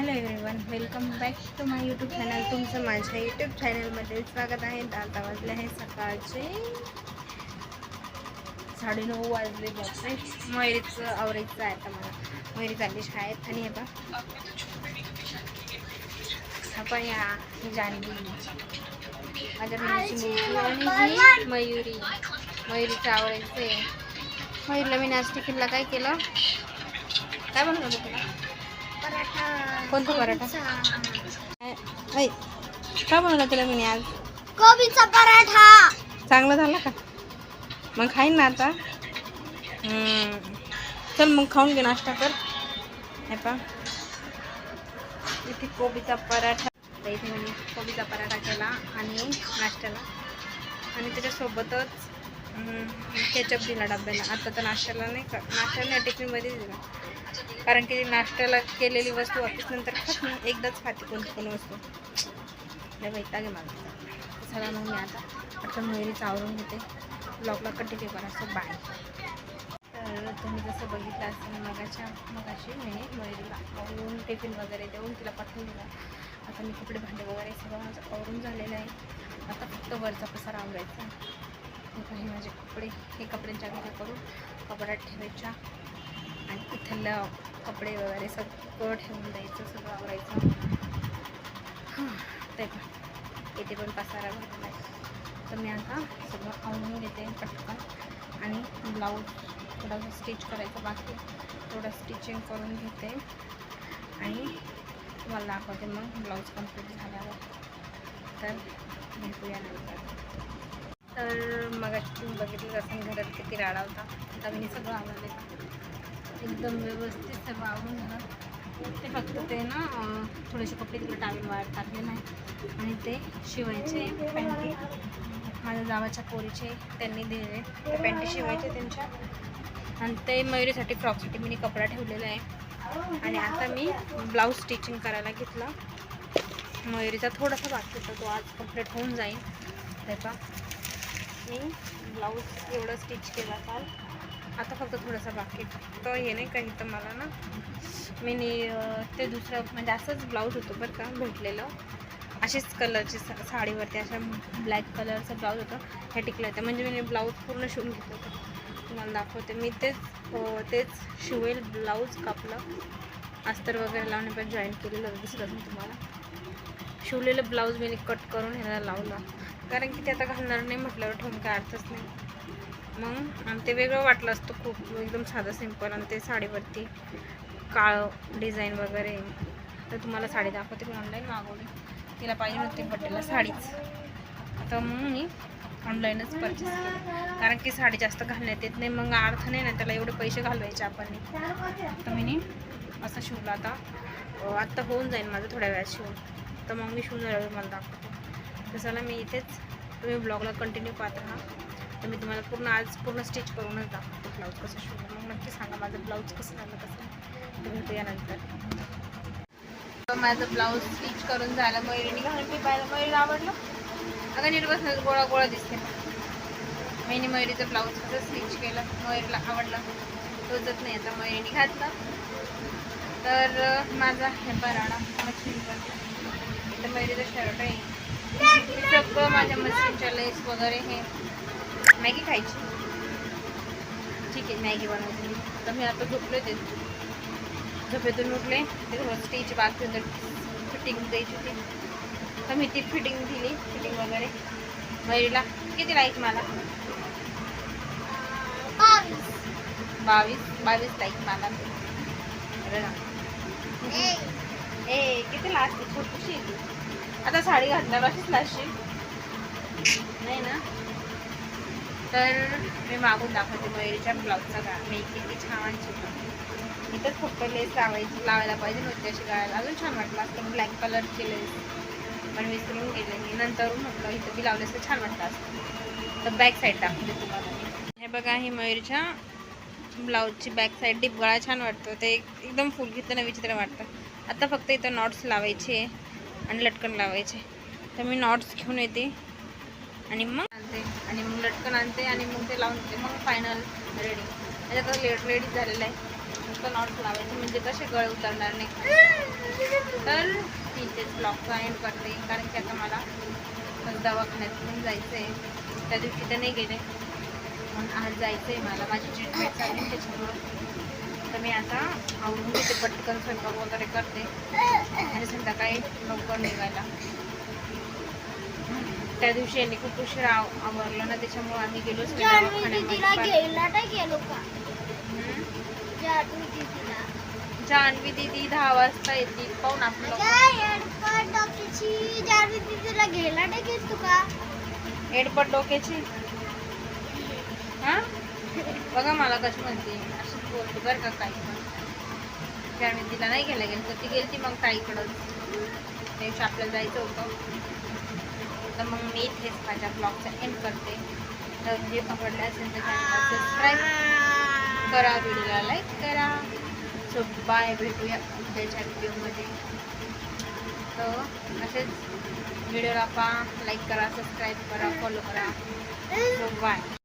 Hello everyone welcome back to my YouTube channel तुमचं माझ्या YouTube चॅनलमध्ये स्वागत आहे. आता वाजले आहे सकाळचे साडेनऊ वाजले बापरे मयुरीचं आवरायचं आहे आता मला. मयुरी चालली शाळेत. आणि हे बा आपण या जाणली माझ्या बहिणीची मुलगी आणि ही मयुरी. मयुरीचं आवरायचं आहे मयुरीला मी आज टिफिनला काय केलं? काय बनवलं तुला? कोणता पराठा? काय? बनवलं तुला मी आज? कोबीचा पराठा. चांगला झाला का? मग खाईन ना आता. चल मग खाऊन घे नाश्ता कर. हे पा इथे कोबीचा पराठा. इथे मी कोबीचा पराठा केला आणि नाश्त्याला. आणि त्याच्यासोबतच केचप दिला डब्याला. आता तर नाश्त्याला नाही का नाश्त्याला नाही टिफिनमध्ये दिला. कारण की नाश्त्याला केलेली वस्तू ऑफिस नंतर खात नाही एकदाच खाते कोणती पण वस्तू. लय वैताग आहे मला चला मग मी आता आता मयुरीचं चावरून घेते. ब्लॉगला कंटिन्यू करा असं बाय. तर तुम्ही जसं बघितलं असेल मगाच्या मगाशी मी मयुरीला आवरून टिफिन वगैरे देऊन तिला पाठवून दिला. आता मी कपडे भांडे वगैरे सगळं माझं आवरून झालेलं आहे. आता फक्त वरचा पसारा आवरायचा हे काही माझे कपडे हे कपड्यांच्या घरा करून कपड्यात ठेवायच्या. आणि इथलं कपडे वगैरे सगळं ठेवून द्यायचं सगळं आवरायचं. हां ते पण. इथे पण पसारा भरलेला आहे. तर मी आता सगळं आवरून घेते पटकन. आणि ब्लाऊज थोडंसं स्टिच करायचं बाकी थोडं स्टिचिंग करून घेते. आणि तुम्हाला दाखवते मग ब्लाऊज कंप्लीट झाल्यावर. तर भेटूया नंतर. तर मग तुम्ही बघितलं असेल घरात किती राडा होता. आता मी सगळं आवडले एकदम व्यवस्थित सगळं आवडून झालं ते फक्त ते ना थोडेसे कपडे तिकडे टावेल वाढतातले टाकले नाही. आणि ते शिवायचे पॅन्टी माझ्या जावाच्या पोरीचे त्यांनी दिले ते पॅन्टी शिवायचे त्यांच्या. आणि ते मयुरीसाठी फ्रॉकसाठी मी कपडा ठेवलेला आहे. आणि आता मी ब्लाऊज स्टिचिंग करायला घेतला. मयुरीचा थोडासा बाकी होता तो आज कंप्लीट होऊन जाईल. त्याचा मी ब्लाऊज एवढं स्टिच केला काल. आता फक्त थोडासा बाकी तर हे नाही काही तर मला ना मी नी- ते दुसरं म्हणजे असंच ब्लाऊज होतं बरं का भेटलेलं. अशीच कलरची सा साडीवरती अशा ब्लॅक कलरचं ब्लाऊज होतं. हे टिकलं होतं. म्हणजे मी ब्लाऊज पूर्ण शिवून घेतलं होतं. तुम्हाला दाखवते. मी तेच तेच शिवेल ब्लाऊज कापलं. अस्तर वगैरे लावण्यापर्यंत जॉईन केलेलं दिसलं तुम्हाला. शिवलेलं ब्लाऊज मी कट करून ह्याला लावलं. कारण की ते आता घालणार नाही म्हटल्यावर ठेवून काय अर्थच नाही. मग आणि ते वेगळं वाटलं असतं खूप एकदम साधं सिंपल आणि ते साडीवरती काळं डिझाईन वगैरे. तर तुम्हाला साडी दाखवते मी ऑनलाईन मागवली. तिला पाहिजे होती बड्डेला साडीच. तर मग मी ऑनलाईनच परचेस केली. कारण की साडी जास्त घालण्यात येत नाही मग अर्थ नाही ना त्याला एवढे पैसे घालवायचे आपण. तर मी असं शिवला आता. आत्ता होऊन जाईल माझं थोड्या वेळात शिवून. तर मग मी शिवून मला दाखवते. तर चला मी इथेच तुम्ही ब्लॉगला कंटिन्यू पाहत राहा. तर मी तुम्हाला पूर्ण आज पूर्ण स्टिच करूनच दाखवतो ब्लाऊज कसं शिवलं. मग नक्की सांगा माझं ब्लाऊज कसं झालं कसं तुम्ही यानंतर माझं ब्लाऊज स्टिच करून झालं. मयुरीने घालून मी पाहिलं मयुरीला आवडलं? अगं नीट बसलं गोळा गोळा दिसते मी मयुरीचं ब्लाऊज कसं स्टिच केलं? मयुरीला आवडलं. रोजत नाही. आता मयुरीने घातलं. तर माझा हे बराडा मच्छी तर मयुरीचा शर्ट आहे. हे सगळं माझ्या मशीनच्या लेस वगैरे हे. मॅगी खायची. ठीक आहे मॅगी बनवते. मी तर मी आता झोपले ते. झोपेतून उठले ते थोडं बाकी होतं फिटिंग द्यायची होती. तर मी ती फिटिंग दिली फिटिंग वगैरे. मयुरीला किती लाईक मला? बावीस. बावीस लाईक मला. ए, किती लास्ट? छोटीशी. आता साडी घातल्यावर अशीच नाही ना? तर मी मागून दाखवते मयुरीच्या ब्लाऊजचा गा मी किती छान शिकलो इथंच फक्त लेस लावायची लावायला पाहिजे नव्हती अशी गाळायला अजून छान वाटलं असतं. ब्लॅक कलरची लेस पण विसरून गेले. मी नंतर म्हटलं इथं बी लावलं छान वाटलं असतं. तर बॅक साईड दाखवते तुम्हाला हे बघा ही मयुरीच्या ब्लाऊजची बॅक साईड डिप गळा छान वाटतो. ते एकदम फुल घेतलं विचित्र वाटतं. आता फक्त इथं नॉट्स लावायचे आहे. आणि लटकन लावायचे. तर मी नॉट्स घेऊन येते. आणि मग आणते. आणि मग लटकन आणते आणि मग ते लावून देते. मग फायनल रेडी त्याच्यात लेट रेडी झालेलं आहे. फक्त नॉट्स लावायचे. म्हणजे कसे गळ उतरणार नाही. तर मी तेच ब्लॉगचा एंड करते. कारण की आता मला दवाखान्यात पण जायचं आहे त्या दिवशी तर नाही गेले. म्हणून आज जायचं आहे मला. माझी ट्रीटमेंट चालू मी आता आवडून घेते पटकन स्वयंपाक वगैरे करते. आणि संध्याकाळी लवकर निघायला. त्या दिवशी यांनी खूप उशीर आव- आवरलं ना त्याच्यामुळे आम्ही गेलो जान्हवी जान्हवी दीदी दहा वाजता येते पाहून आपलं एडपट डोक्याची? हा? बघा मला कशी म्हणते. अशी बोलते बरं का काही पण. त्याने तिला नाही घ्यायला गेलं तर ती गेली मग ताईकडंच त्या आपल्याला जायचं होतं. तर मग मी इथेच माझ्या ब्लॉगचा एंड करते. तर जे आवडलं असेल तर चॅनलला सबस्क्राईब करा व्हिडिओला लाईक करा. सो बाय भेटूया उद्याच्या व्हिडिओमध्ये तर असेच व्हिडिओला पहा लाईक करा सबस्क्राईब करा फॉलो करा. So bye